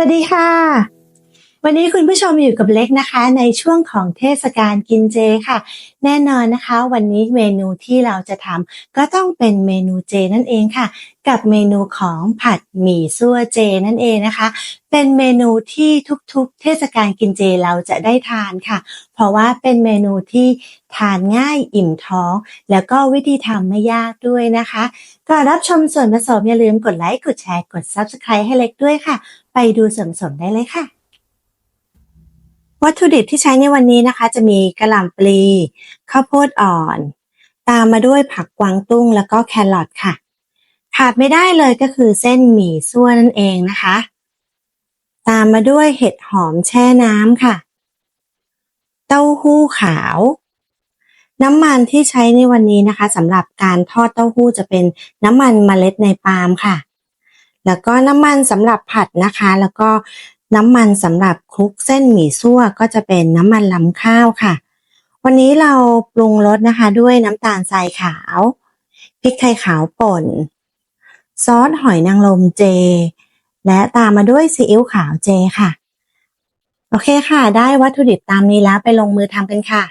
สวัสดีค่ะ วันนี้คุณผู้ชมอยู่กับเล็กนะคะ ในช่วงของเทศกาลกินเจค่ะ แน่นอนนะคะ วันนี้เมนูที่เราจะทำก็ต้องเป็นเมนูเจนั่นเองค่ะ กับเมนูของผัดหมี่ซั่วเจนั่นเองนะคะ เป็นเมนูที่ทุกๆ เทศกาลกินเจเราจะได้ทานค่ะ เพราะว่าเป็นเมนูที่ทานง่ายอิ่มท้อง แล้วก็วิธีทำไม่ยากด้วยนะคะก่อนรับชมส่วนผสมอย่าลืมกดไลค์กดแชร์กด Subscribe ให้เล็กด้วยค่ะ ไปดูส่วนผสมได้เลยค่ะ วัตถุดิบที่ใช้ในวันนี้นะคะ จะมีกระหล่ำปลีข้าวโพดอ่อน ตามมาด้วยผักกวางตุ้งแล้วก็แครอทค่ะ ขาดไม่ได้เลยก็คือเส้นหมี่ซั่วนั่นเองนะคะ ตามมาด้วยเห็ดหอมแช่น้ำค่ะ เต้าหู้ขาว น้ำมันที่ใช้ในวันนี้นะคะสำหรับการทอดเต้าหู้จะเป็นน้ำมันเมล็ดในปาล์มค่ะ แล้วก็น้ำมันสำหรับผัดนะคะ แล้วก็ น้ำมันสำหรับคลุกเส้นหมี่ซั่วก็จะเป็นน้ำมันลำข้าวค่ะ วันนี้เราปรุงรสนะคะด้วยน้ำตาลทรายขาว พริกไทยขาวป่น ซอสหอยนางรมเจ และตามมาด้วยซีอิ๊วขาวเจค่ะ โอเคค่ะ ได้วัตถุดิบตามนี้แล้วไปลงมือทำกันค่ะ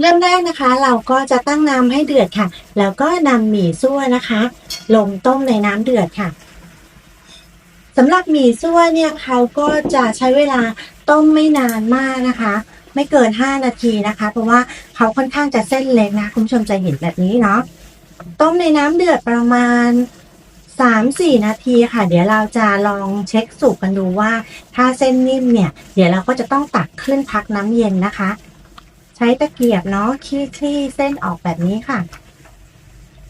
เริ่มแรกนะคะ เราก็จะตั้งน้ำให้เดือดค่ะ แล้วก็นำหมี่ซั่วนะคะ ลงต้มในน้ำเดือดค่ะ สำหรับหมี่ซั่วเนี่ยเขาก็จะใช้เวลาต้มไม่นานมากนะคะ ไม่เกิน 5 นาทีนะคะ เพราะว่าเขาค่อนข้างจะเส้นเล็กนะ คุณผู้ชมจะเห็นแบบนี้เนาะต้มในน้ำเดือดประมาณ 3-4 นาทีค่ะ เดี๋ยวเราจะลองเช็คสุกกันดูว่า ถ้าเส้นนิ่มเนี่ย เดี๋ยวเราก็จะต้องตักขึ้นพักน้ำเย็นนะคะ ใช้ตะเกียบเนาะคีคลี่เส้นออกแบบนี้ค่ะ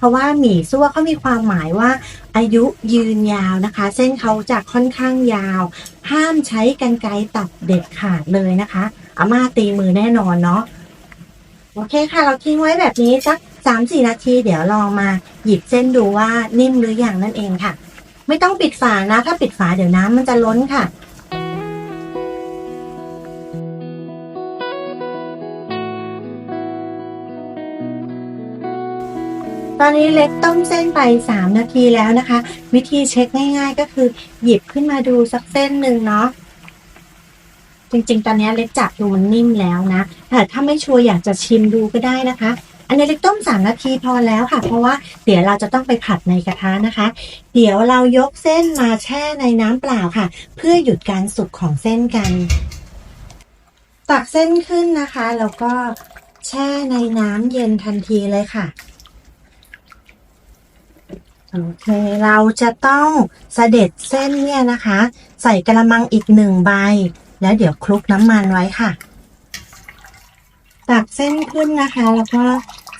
เพราะว่าหมี่ซั่วเขามีความหมายว่าอายุยืนยาวนะคะ เส้นเขาจะค่อนข้างยาว ห้ามใช้กันไกรตัดเด็ดขาดเลยนะคะอาม่าตีมือแน่นอนเนาะโอเคค่ะ เราทิ้งไว้แบบนี้สักสามสี่นาทีเดี๋ยวลองมาหยิบเส้นดูว่านิ่มหรืออยังนั่นเองค่ะ ไม่ต้องปิดฝานะ ถ้าปิดฝาเดี๋ยวน้ำมันจะล้นค่ะ ตอนนี้เล็กต้มเส้นไป 3 นาทีแล้วนะคะ วิธีเช็คง่ายๆ ก็คือหยิบขึ้นมาดูสักเส้นหนึ่งเนาะจริงๆ ตอนนี้เล็กจับดูมันนิ่มแล้วนะแต่ถ้าไม่ชัวร์อยากจะชิมดูก็ได้นะคะ อันนี้เล็กต้ม 3 นาทีพอแล้วค่ะ เพราะว่าเดี๋ยวเราจะต้องไปผัดในกระทะนะคะ เดี๋ยวเรายกเส้นมาแช่ในน้ำเปล่าค่ะ เพื่อหยุดการสุกของเส้นกัน ตักเส้นขึ้นนะคะแล้วก็แช่ในน้ำเย็นทันทีเลยค่ะ โอเค เราจะต้องเสด็จเส้นเนี่ยนะคะ ใส่กระมังอีกหนึ่งใบ แล้วเดี๋ยวคลุกน้ำมันไว้ค่ะ ตักเส้นขึ้นนะคะ แล้วก็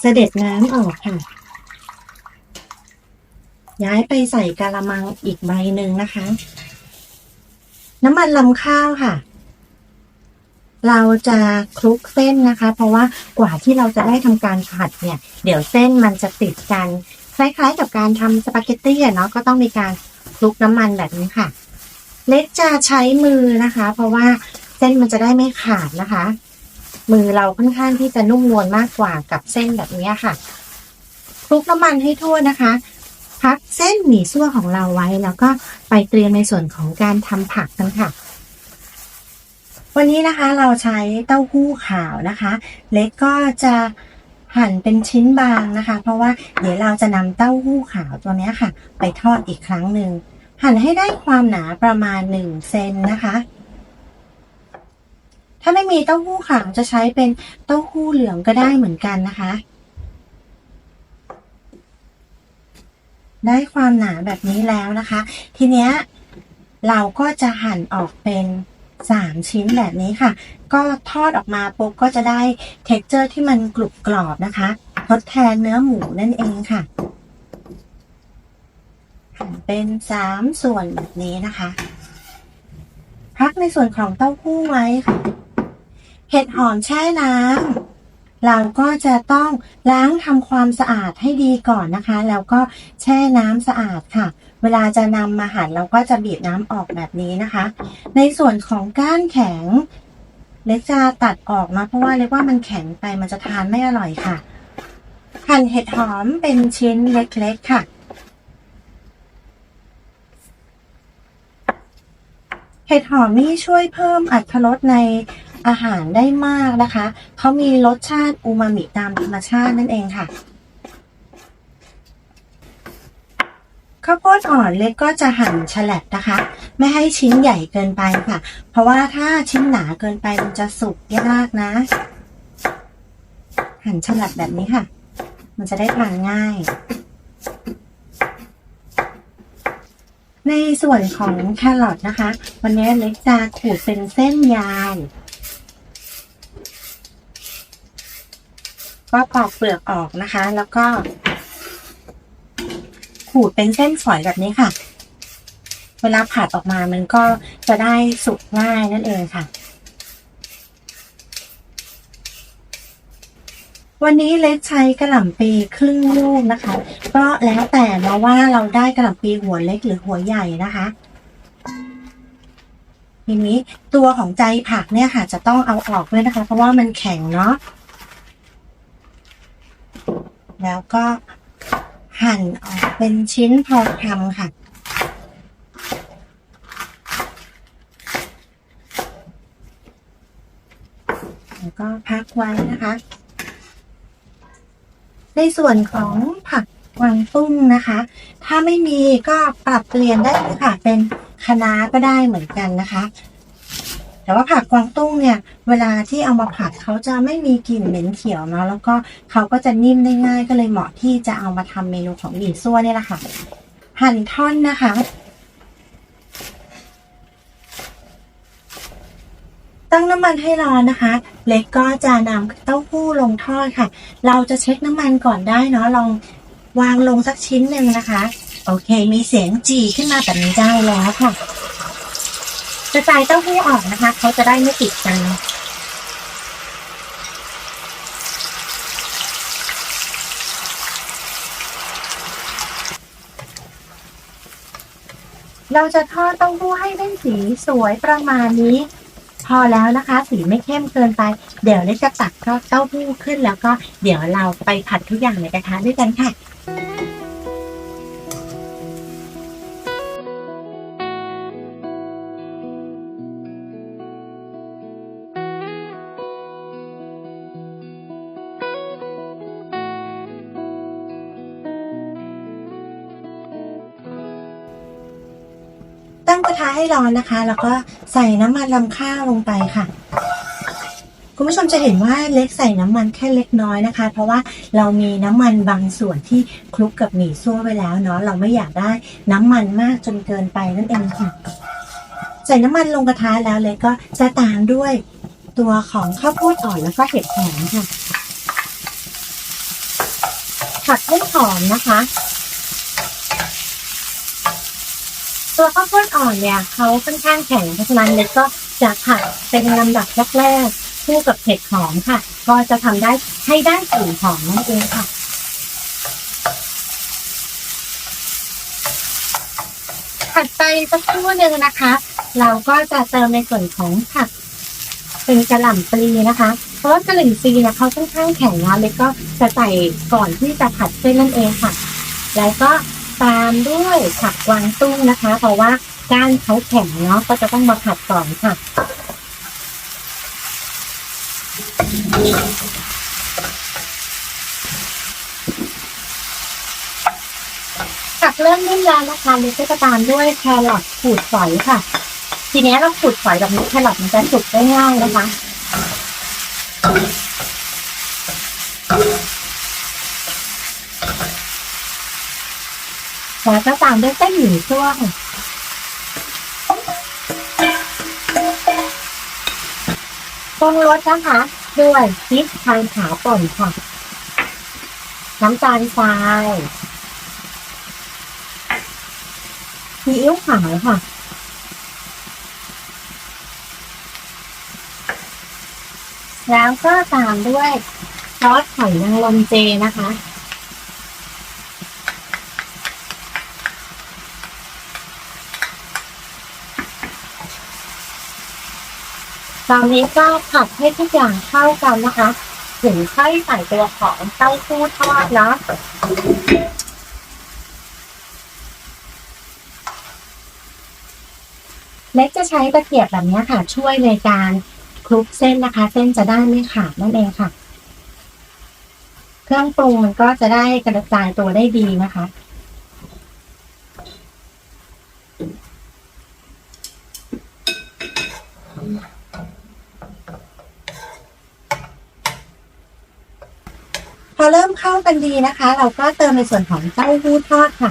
เสด็จน้ำออกค่ะ ย้ายไปใส่กระมังอีกใบหนึ่งนะคะ น้ำมันลำข้าวค่ะ เราจะคลุกเส้นนะคะ เพราะว่ากว่าที่เราจะได้ทำการผัดเนี่ย เดี๋ยวเส้นมันจะติดกัน คล้ายๆกับการทำสปาเกตตี้เนาะก็ต้องมีการคลุกน้ำมันแบบนี้ค่ะ เล็กจะใช้มือนะคะ เพราะว่าเส้นมันจะได้ไม่ขาดนะคะ มือเราค่อนข้างที่จะนุ่มนวลมากกว่ากับเส้นแบบนี้ค่ะคลุกน้ำมันให้ทั่วนะคะ พักเส้นหมี่ซั่วของเราไว้แล้วก็ไปเตรียมในส่วนของการทำผักกันค่ะวันนี้นะคะเราใช้เต้าหู้ขาวนะคะ เล็กก็จะ หั่นเป็นชิ้นบางนะคะ เพราะว่าเดี๋ยวเราจะนำเต้าหู้ขาวตัวนี้ค่ะ ไปทอดอีกครั้งหนึ่งหั่นให้ได้ความหนาประมาณหนึ่งเซนนะคะ ถ้าไม่มีเต้าหู้ขาวจะใช้เป็นเต้าหู้เหลืองก็ได้เหมือนกันนะคะ ได้ความหนาแบบนี้แล้วนะคะ ทีเนี้ยเราก็จะหั่นออกเป็น สามชิ้นแบบนี้ค่ะ ก็ทอดออกมาปุ๊บก็จะได้เท็กเจอร์ที่มันกรุบกรอบนะคะ ทดแทนเนื้อหมูนั่นเองค่ะหั่นเป็นสามส่วนแบบนี้นะคะ พักในส่วนของเต้าหู้ไว้ค่ะ เห็ดหอมแช่น้ำ เราก็จะต้องล้างทำความสะอาดให้ดีก่อนนะคะ แล้วก็แช่น้ำสะอาดค่ะ เวลาจะนำมาหั่นเราก็จะบีบน้ำออกแบบนี้นะคะ ในส่วนของก้านแข็ง เล็กจะตัดออกนะเพราะว่าเล็กว่ามันแข็งไปมันจะทานไม่อร่อยค่ะ หั่นเห็ดหอมเป็นชิ้นเล็กๆค่ะเห็ดหอมนี่ช่วยเพิ่มอรรถรสใน อาหารได้มากนะคะ เขามีรสชาติอูมามิตามธรรมชาตินั่นเองค่ะ ข้าวโพดอ่อนเล็กก็จะหั่นฉลับนะคะ ไม่ให้ชิ้นใหญ่เกินไปค่ะ เพราะว่าถ้าชิ้นหนาเกินไปมันจะสุกยากนะ หั่นฉลับแบบนี้ค่ะ มันจะได้ทานง่ายในส่วนของแครอทนะคะ วันนี้เล็กจะขูดเป็นเส้นยาว ก็ปอกเปลือกออกนะคะ แล้วก็ขูดเป็นเส้นฝอยแบบนี้ค่ะ เวลาผัดออกมามันก็จะได้สุกง่ายนั่นเองค่ะ วันนี้เล็กใช้กระหล่ำปีครึ่งลูกนะคะ ก็แล้วแต่มาว่าเราได้กระหล่ำปีหัวเล็กหรือหัวใหญ่นะคะทีนี้ตัวของใจผักเนี่ยค่ะ จะต้องเอาออกด้วยนะคะ เพราะว่ามันแข็งเนาะ แล้วก็หั่นออกเป็นชิ้นพอคำค่ะ แล้วก็พักไว้นะคะ ในส่วนของผักกวางตุ้งนะคะ ถ้าไม่มีก็ปรับเปลี่ยนได้ค่ะ เป็นคะน้าก็ได้เหมือนกันนะคะ แต่ว่าผักกวางตุ้งเนี่ย เวลาที่เอามาผัดเขาจะไม่มีกลิ่นเหม็นเขียวเนาะแล้วก็เขาก็จะนิ่มได้ง่ายก็เลยเหมาะที่จะเอามาทำเมนูของหมี่ซั่วเนี่ยแหละค่ะ หั่นท่อนนะคะตั้งน้ำมันให้ร้อนนะคะ เล็กก็จะนำเต้าหู้ลงทอดค่ะ เราจะเช็คน้ำมันก่อนได้เนาะลองวางลงสักชิ้นหนึ่งนะคะ โอเค มีเสียงจีขึ้นมาแบบนี้ได้แล้วค่ะ กระจายเต้าหู้ออกนะคะ เขาจะได้ไม่ติดกันเราจะทอดเต้าหู้ให้ได้สีสวยประมาณนี้ พอแล้วนะคะ สีไม่เข้มเกินไป เดี๋ยวเล็กจะตักเต้าหู้ขึ้นแล้วก็เดี๋ยวเราไปผัดทุกอย่างในกระทะด้วยกันค่ะ ตั้งกระทะให้ร้อนนะคะ แล้วก็ใส่น้ำมันลำข้าวลงไปค่ะ คุณผู้ชมจะเห็นว่าเล็กใส่น้ำมันแค่เล็กน้อยนะคะ เพราะว่าเรามีน้ำมันบางส่วนที่คลุกกับหมี่ซั่วไว้แล้วเนาะเราไม่อยากได้น้ำมันมากจนเกินไปนั่นเองค่ะ ใส่น้ำมันลงกระทะแล้วเล็กก็จะตามด้วยตัวของข้าวโพดอ่อนแล้วก็เห็ดหอมค่ะผัดให้หอมนะคะ ตัวข้าวโพดอ่อนเนี่ยเขาค่อนข้างแข็งเพราะฉะนั้นเล็กก็จะผัดเป็นลำดับแรกๆคู่กับเห็ดหอมค่ะ ก็จะทำได้ให้ได้กลิ่นหอมนั่นเองค่ะผัดไปสักครู่หนึ่งนะคะ เราก็จะเติมในส่วนของผัก เป็นกระหล่ำปลีนะคะ เพราะว่ากระหล่ำปลีเนี่ยเขาค่อนข้างแข็งนะเล็กก็จะใส่ก่อนที่จะผัดเส้นนั่นเองค่ะ แล้วก็ ตามด้วยผักกวางตุ้งนะคะ เพราะว่าก้านเขาแข็งเนาะก็จะต้องมาผัดก่อนค่ะ ผักเริ่มนิ่มแล้วนะคะเล็กก็จะตามด้วยแครอทขูดฝอยค่ะ ทีนี้เราขูดฝอยแบบนี้แครอทมันจะสุกได้ง่ายนะคะ แล้วก็ตามด้วยเส้นหมี่ซั่วค่ะปรุงรสนะคะ ด้วยพริกไทยขาวป่นค่ะ น้ำตาลทรายซีอิ๊วขาวค่ะแล้วก็ตามด้วยซอสหอยนางรมเจนะคะ ตอนนี้ก็ผัดให้ทุกอย่างเข้ากันนะคะ ถึงค่อยใส่ตัวของเต้าหู้ทอดเนาะเล็กจะใช้ตะเกียบแบบนี้ค่ะ ช่วยในการคลุกเส้นนะคะ เส้นจะได้ไม่ขาดนั่นเองค่ะ เครื่องปรุงมันก็จะได้กระจายตัวได้ดีนะคะ พอเริ่มเข้ากันดีนะคะ เราก็เติมในส่วนของเต้าหู้ทอดค่ะ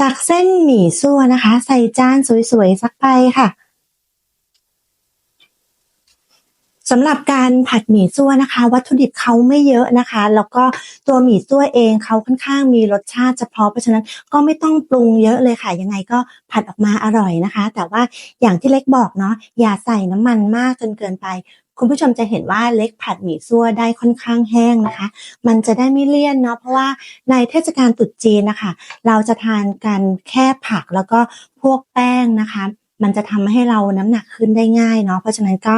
ตักเส้นหมี่ซั่วนะคะ ใส่จานสวยๆสักใบค่ะ สำหรับการผัดหมี่ซั่วนะคะ วัตถุดิบเขาไม่เยอะนะคะ แล้วก็ตัวหมี่ซั่วเองเขาค่อนข้างมีรสชาติเฉพาะเพราะฉะนั้นก็ไม่ต้องปรุงเยอะเลยค่ะ ยังไงก็ผัดออกมาอร่อยนะคะ แต่ว่าอย่างที่เล็กบอกเนาะอย่าใส่น้ำมันมากจนเกินไป คุณผู้ชมจะเห็นว่าเล็กผัดหมี่ซั่วได้ค่อนข้างแห้งนะคะ มันจะได้ไม่เลี่ยนเนาะเพราะว่าในเทศกาลตรุษจีนนะคะ เราจะทานกันแค่ผักแล้วก็พวกแป้งนะคะ มันจะทำให้เราน้ำหนักขึ้นได้ง่ายเนาะเพราะฉะนั้นก็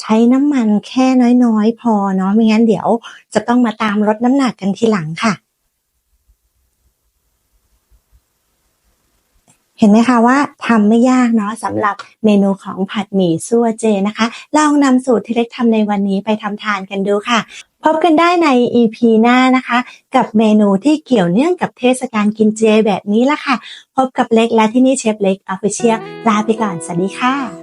ใช้น้ำมันแค่น้อยๆ พอเนาะไม่งั้นเดี๋ยวจะต้องมาตามลดน้ำหนักกันทีหลังค่ะ เห็นไหมคะว่าทำไม่ยากเนาะสำหรับเมนูของผัดหมี่ซั่วเจนะคะ ลองนำสูตรที่เล็กทำในวันนี้ไปทำทานกันดูค่ะพบกันได้ใน EP หน้านะคะ กับเมนูที่เกี่ยวเนื่องกับเทศกาลกินเจแบบนี้ละค่ะ พบกับเล็กและที่นี่เชฟเล็กออฟฟิเชียลลาไปก่อน สวัสดีค่ะ